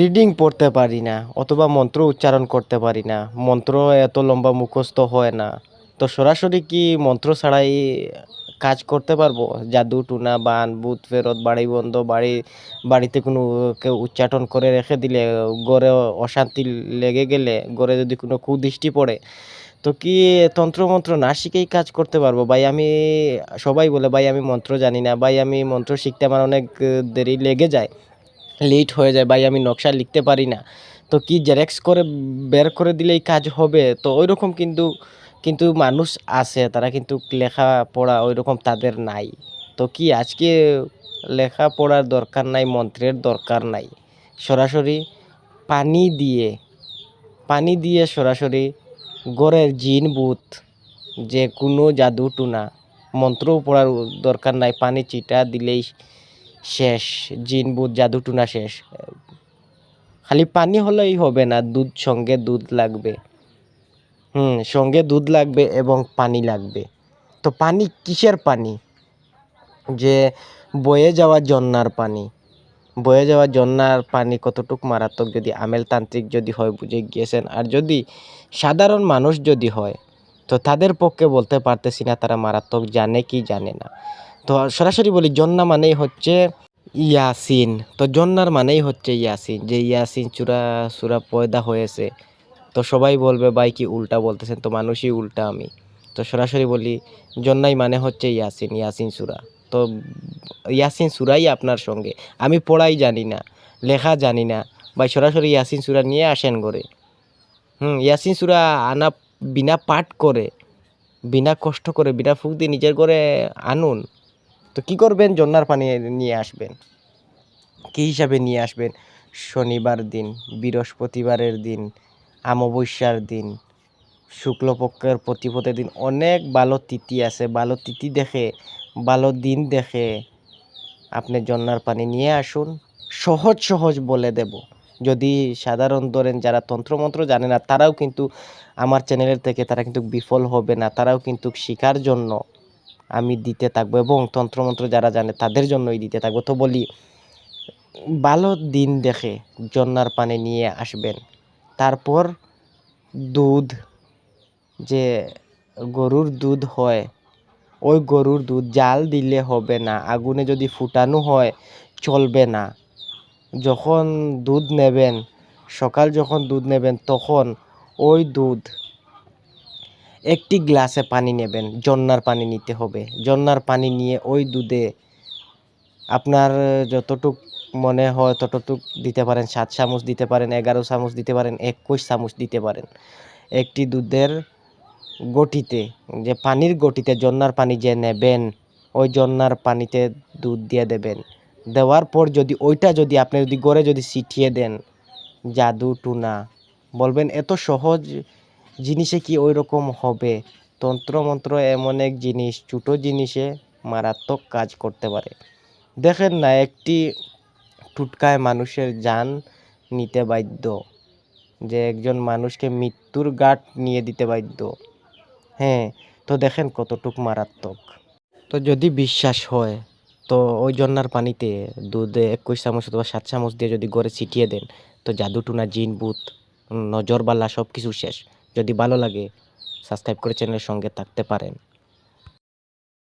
Reading পড়তে পারি না, অথবা মন্ত্র উচ্চারণ করতে পারি না। মন্ত্র এত লম্বা মুখস্থ হয় না। তো সরাসরি কি মন্ত্র ছাড়াই কাজ করতে পারব? জাদু, টুনা, বান ভূত ফেরত, বাড়ি বন্ধ, বাড়ি, বাড়িতে কোনো কেউ উচ্চাটন করে রেখে দিলে, গড়ে অশান্তি লেগে গেলে, গড়ে যদি কোনো কুদৃষ্টি পড়ে, তো কি তন্ত্রমন্ত্র না শিখেই কাজ করতে পারব? ভাই, আমি সবাই বলে, ভাই, আমি মন্ত্র জানি না। ভাই, আমি মন্ত্র শিখতে আমার অনেক দেরি লেগে যায়। লেট হয়ে যায়, ভাই, আমি নকশা লিখতে পারি না। তো কি জেরক্স করে বের করে দিলেই কাজ হবে? তো ওই রকম কিন্তু কিন্তু মানুষ আছে, তারা কিন্তু লেখাপড়া ওই রকম তাদের নাই। তো কি আজকে লেখা পড়ার দরকার নাই, মন্ত্রের দরকার নাই? সরাসরি পানি দিয়ে পানি দিয়ে সরাসরি গড়ের জিন বুত যে কোনো জাদু টুনা, মন্ত্র পড়ার দরকার নাই, পানি চিটা দিলেই শেষ, জিন বুধ জাদু, টুনা শেষ। খালি পানি হলেই হবে না, দুধ সঙ্গে দুধ লাগবে। হুম, সঙ্গে দুধ লাগবে এবং পানি লাগবে। তো পানি কিসের পানি? যে বয়ে যাওয়া জন্নার পানি। বয়ে যাওয়া জন্নার পানি কতটুক মারাত্মক যদি আমেল তান্ত্রিক যদি হয়, বুঝে গিয়েছেন? আর যদি সাধারণ মানুষ যদি হয়, তো তাদের পক্ষে বলতে পারতেছি না তারা মারাত্মক জানে কি জানে না। তো সরাসরি বলি, জন্না মানেই হচ্ছে ইয়াসিন। তো জন্নার মানেই হচ্ছে ইয়াসিন, যে ইয়াসিন চূড়া সুরা পয়দা হয়েছে। তো সবাই বলবে, ভাই, কি উল্টা বলতেছেন? তো মানুষই উল্টা আমি। তো সরাসরি বলি, জন্নাই মানে হচ্ছে ইয়াসিন ইয়াসিন সুরা তো ইয়াসিন সুরাই আপনার সঙ্গে। আমি পড়াই জানি না, লেখা জানি না। ভাই, সরাসরি ইয়াসিন সুরা নিয়ে আসেন করে হুম, ইয়াসিন সুরা আনা, বিনা পাঠ করে, বিনা কষ্ট করে, বিনা ফুক দিয়ে নিজের করে আনুন। তো কি করবেন? জন্নার পানি নিয়ে আসবেন। কী হিসাবে নিয়ে আসবেন? শনিবার দিন, বৃহস্পতিবারের দিন, অমাবস্যার দিন, শুক্লপক্ষের প্রতিপদের দিন। অনেক ভালো তিথি আছে। ভালো তিথি দেখে, ভালো দিন দেখে আপনি জন্নার পানি নিয়ে আসুন। সহজ সহজ বলে দেব। যদি সাধারণ ধরেন যারা তন্ত্রমন্ত্র জানে না, তারাও কিন্তু আমার চ্যানেলের থেকে তারা কিন্তু বিফল হবে না। তারাও কিন্তু শিকার জন্য আমি দিতে থাকব এবং তন্ত্রমন্ত্র যারা জানে তাদের জন্যই দিতে থাকব। তো বলি, ভালো দিন দেখে জন্নার পানে নিয়ে আসবেন। তারপর দুধ, যে গরুর দুধ হয়, ওই গরুর দুধ জাল দিলে হবে না, আগুনে যদি ফুটানো হয়, চলবে না। যখন দুধ নেবেন, সকাল যখন দুধ নেবেন, তখন ওই দুধ একটি গ্লাসে পানি নেবেন, জন্নার পানি নিতে হবে। জন্নার পানি নিয়ে ওই দুধে আপনার যতটুক মনে হয় ততটুক দিতে পারেন, সাত চামচ দিতে পারেন, এগারো চামচ দিতে পারেন, একুশ চামচ দিতে পারেন। একটি দুধের গটিতে, যে পানির গটিতে জন্নার পানি যে নেবেন, ওই জন্নার পানিতে দুধ দিয়ে দেবেন। দেওয়ার পর যদি ওইটা যদি আপনি যদি গড়ে যদি ছিটিয়ে দেন, জাদু টুনা। বলবেন, এত সহজ জিনিসে কি ওই রকম হবে? তন্ত্রমন্ত্র এমন এক জিনিস, ছোটো জিনিসে মারাত্মক কাজ করতে পারে। দেখেন না, একটি টুটকায় মানুষের যান নিতে বাধ্য, যে একজন মানুষকে মৃত্যুর গাঁট নিয়ে দিতে বাধ্য। হ্যাঁ তো দেখেন কতটুক মারাত্মক। তো যদি বিশ্বাস হয়, তো ওই জন্নার পানিতে দুধে একুশ চামচ অথবা সাত চামচ দিয়ে যদি গড়ে ছিটিয়ে দেন, তো জাদুটুনা জিন বুত নজরবালা সব কিছু শেষ। যদি ভালো লাগে সাবস্ক্রাইব করে চ্যানেলের সঙ্গে থাকতে পারেন।